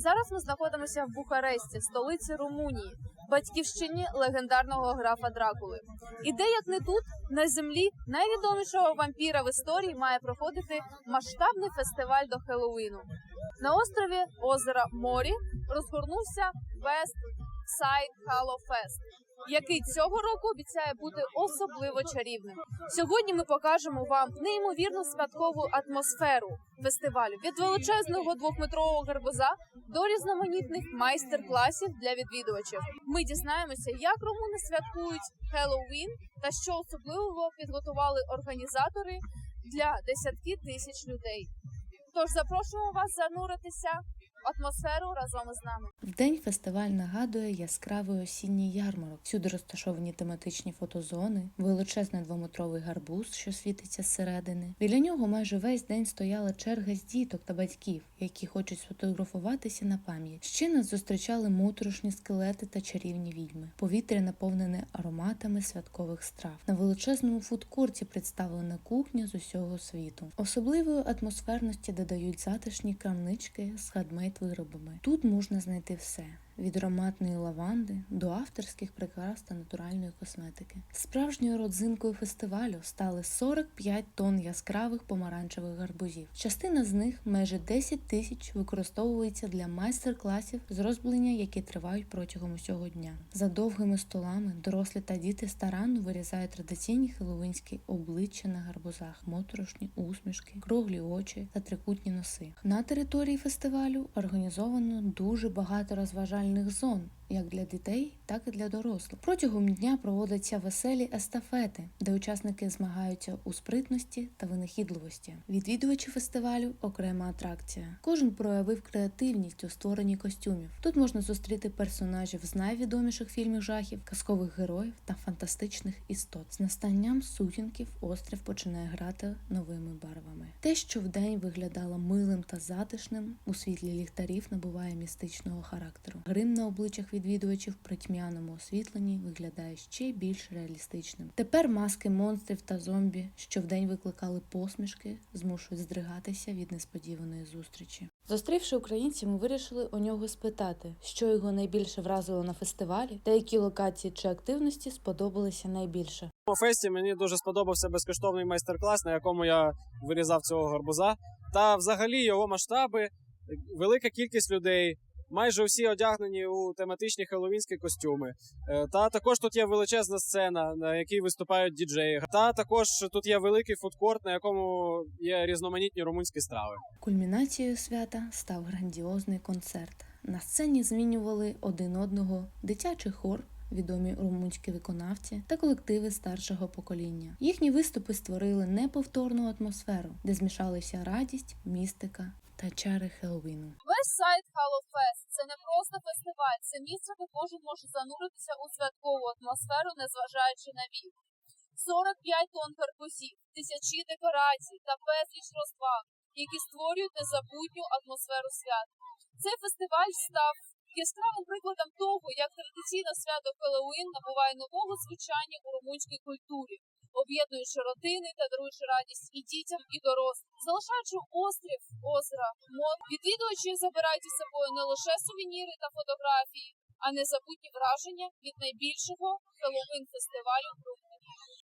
Зараз ми знаходимося в Бухаресті, столиці Румунії, батьківщині легендарного графа Дракули. І де як не тут, на землі найвідомішого вампіра в історії має проходити масштабний фестиваль до Хеллоуіну. На острові озера Морі розгорнувся West Side Halo який цього року обіцяє бути особливо чарівним. Сьогодні ми покажемо вам неймовірну святкову атмосферу фестивалю від величезного двохметрового гарбуза до різноманітних майстер-класів для відвідувачів. Ми дізнаємося, як румуни святкують Хеллоуін та що особливого підготували організатори для десятки тисяч людей. Тож запрошуємо вас зануритися атмосферу разом із нами. Вдень фестиваль нагадує яскравий осінній ярмарок. Всюди розташовані тематичні фотозони, величезний двометровий гарбуз, що світиться зсередини. Біля нього майже весь день стояла черга з діток та батьків, які хочуть сфотографуватися на пам'ять. Ще нас зустрічали моторошні скелети та чарівні відьми. Повітря наповнене ароматами святкових страв. На величезному фудкорті представлена кухня з усього світу. Особливої атмосферності додають затишні крамнички з хадмейд виробами. Тут можна знайти все. Від ароматної лаванди до авторських прикрас та натуральної косметики. Справжньою родзинкою фестивалю стали 45 тонн яскравих помаранчевих гарбузів. Частина з них, майже 10 тисяч, використовується для майстер-класів з розблення, які тривають протягом усього дня. За довгими столами дорослі та діти старанно вирізають традиційні хеллоуінські обличчя на гарбузах, моторошні усмішки, круглі очі та трикутні носи. На території фестивалю організовано дуже багато розважальних зон. Як для дітей, так і для дорослих. Протягом дня проводяться веселі естафети, де учасники змагаються у спритності та винахідливості. Відвідувачі фестивалю окрема атракція. Кожен проявив креативність у створенні костюмів. Тут можна зустріти персонажів з найвідоміших фільмів жахів, казкових героїв та фантастичних істот. З настанням сутінків острів починає грати новими барвами. Те, що вдень виглядало милим та затишним, у світлі ліхтарів набуває містичного характеру. Грим на обличчях відвідувачів при тьмяному освітленні виглядає ще більш реалістичним. Tепер маски монстрів та зомбі, що вдень викликали посмішки, змушують здригатися від несподіваної зустрічі. Зустрівши українців, ми вирішили у нього спитати, що його найбільше вразило на фестивалі, та які локації чи активності сподобалися найбільше. На фесті мені дуже сподобався безкоштовний майстер-клас, на якому я вирізав цього гарбуза. Та взагалі його масштаби, велика кількість людей. Майже всі одягнені у тематичні хеллоуінські костюми. Е, Та також тут є величезна сцена, на якій виступають діджеї. Та також тут є великий фудкорт, на якому є різноманітні румунські страви. Кульмінацією свята став грандіозний концерт. На сцені змінювали один одного дитячий хор, відомі румунські виконавці та колективи старшого покоління. Їхні виступи створили неповторну атмосферу, де змішалися радість, містика та чари Хеллоуіну. Side Halo Fest – це не просто фестиваль, це місце, де кожен може зануритися у святкову атмосферу, незважаючи на вік. 45 тонн гарбузів, тисячі декорацій та безліч розваг, які створюють незабутню атмосферу свят. Цей фестиваль став яскравим прикладом того, як традиційне свято Хеллоуін набуває нового звучання у румунській культурі, об'єднуючи родини та даруючи радість і дітям, і дорослим. Залишаючи острів озера Мор, відвідувачі забирають із собою не лише сувеніри та фотографії, а незабутні враження від найбільшого Хеллоуін фестивалю.